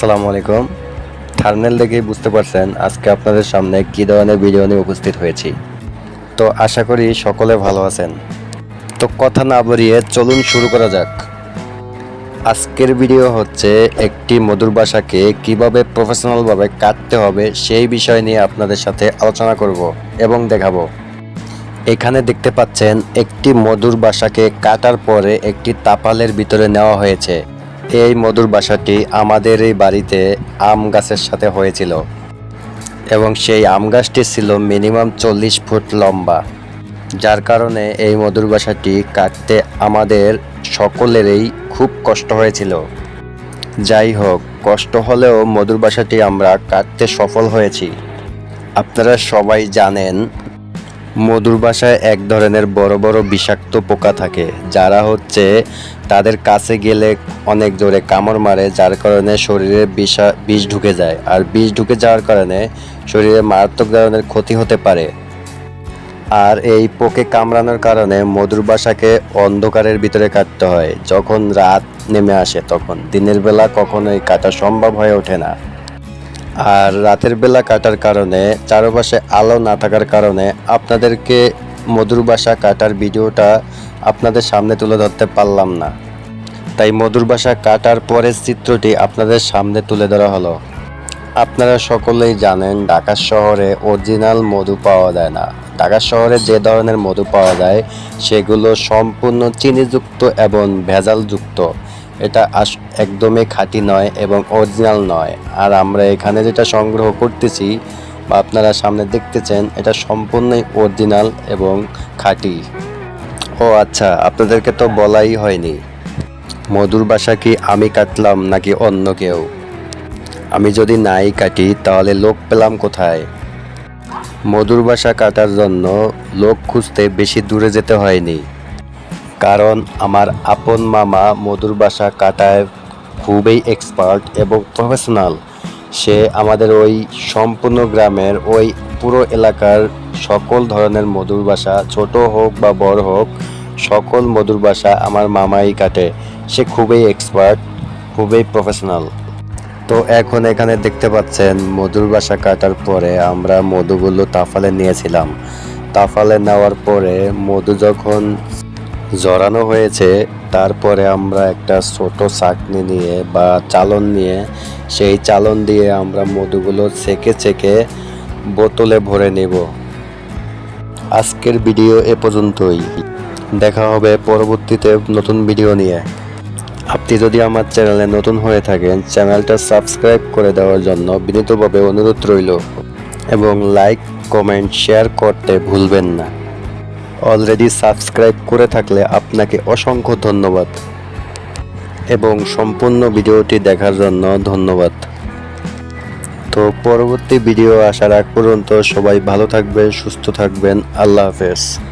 আসসালামু আলাইকুম। থার্নেল দেখেই বুঝতে পারছেন আজকে আপনাদের সামনে কী ধরনের ভিডিও নিয়ে উপস্থিত হয়েছি। তো আশা করি সকলে ভালো আছেন। তো কথা না বাড়িয়ে চলুন শুরু করা যাক। আজকের ভিডিও হচ্ছে একটি মধুর বাসাকে কীভাবে প্রফেশনালভাবে কাটতে হবে সেই বিষয় নিয়ে আপনাদের সাথে আলোচনা করব এবং দেখাবো। এখানে দেখতে পাচ্ছেন একটি মধুর বাসাকে কাটার পরে একটি তাপালের ভিতরে নেওয়া হয়েছে। এই মধুর বাসাটি আমাদের এই বাড়িতে আম গাছের সাথে হয়েছিল এবং সেই আম গাছটি ছিল মিনিমাম চল্লিশ ফুট লম্বা, যার কারণে এই মধুর বাসাটি কাটতে আমাদের সকলেরই খুব কষ্ট হয়েছিল। যাই হোক, কষ্ট হলেও মধুর বাসাটি আমরা কাটতে সফল হয়েছি। আপনারা সবাই জানেন মধুর বাসায় এক ধরনের বড় বড় বিষাক্ত পোকা থাকে, যারা হচ্ছে তাদের কাছে গেলে অনেক জোরে কামড় মারে, যার কারণে শরীরে বিষা, বিষ ঢুকে যায়। আর বিষ ঢুকে যাওয়ার কারণে শরীরে মারাত্মক ধরনের ক্ষতি হতে পারে। আর এই পোকে কামড়ানোর কারণে মধুর বাসাকে অন্ধকারের ভিতরে কাটতে হয়। যখন রাত নেমে আসে তখন, দিনের বেলা কখনোই কাটা সম্ভব হয়ে ওঠে না। আর রাতের বেলা কাটার কারণে, চারপাশে আলো না থাকার কারণে আপনাদেরকে মধুর বাসা কাটার ভিডিওটা আপনাদের সামনে তুলে ধরতে পারলাম না। তাই মধুর বাসা কাটার পরের চিত্রটি আপনাদের সামনে তুলে ধরা হলো। আপনারা সকলেই জানেন, ঢাকা শহরে অরিজিনাল মধু পাওয়া যায় না। ঢাকা শহরে যে ধরনের মধু পাওয়া যায়, সেগুলো সম্পূর্ণ চিনিযুক্ত এবং ভেজালযুক্ত। এটা আস একদমই খাঁটি নয় এবং অরিজিনাল নয়। আর আমরা এখানে যেটা সংগ্রহ করতেছি বা আপনারা সামনে দেখতেছেন, এটা সম্পূর্ণই অরিজিনাল এবং খাঁটি। ও আচ্ছা আপনাদেরকে তো বলাই হয়নি। মধুর বাসা কি আমি কাটলাম নাকি অন্য কেউ? আমি যদি নাই কাটি, তাহলে লোক পেলাম কোথায়? মধুর বাসা কাটার জন্য লোক খুঁজতে বেশি দূরে যেতে হয়নি। কারণ আমার আপন মামা মধুর বাসা কাটায় খুবই এক্সপার্ট এবং প্রফেশনাল সে আমাদের ওই সম্পূর্ণ গ্রামের ওই পুরো এলাকার সকল ধরনের মধুর বাসা, ছোট হোক বা বড় হোক, সকল মধুর বাসা আমার মামাই কাটে। সে খুবই এক্সপার্ট খুবই প্রফেশনাল তো এখন এখানে দেখতে পাচ্ছেন, মধুর বাসা কাটার পরে আমরা মধুগুলো তাফালে নিয়েছিলাম। তাফালে নেওয়ার পরে মধু যখন জড়ানো হয়েছে, তারপরে আমরা একটা ছোট চাকনি নিয়ে বা চালন নিয়ে, সেই চালন দিয়ে আমরা মধুগুলো ছেঁকে ছেঁকে বোতলে ভরে নেব। আজকের ভিডিও এ পর্যন্তই। দেখা হবে পরবর্তীতে নতুন ভিডিও নিয়ে। আপনি যদি আমার চ্যানেলে নতুন হয়ে থাকেন, চ্যানেলটা সাবস্ক্রাইব করে দেওয়ার জন্য বিনীতভাবে অনুরোধ রইল। এবং লাইক, কমেন্ট, শেয়ার করতে ভুলবেন না। অলরেডি সাবস্ক্রাইব করে থাকলে আপনাকে অসংখ্য ধন্যবাদ। এবং সম্পূর্ণ ভিডিওটি দেখার জন্য ধন্যবাদ। তো পরবর্তী ভিডিও আসার আগ পর্যন্ত সবাই ভালো থাকবেন, সুস্থ থাকবেন। আল্লাহ হাফেজ।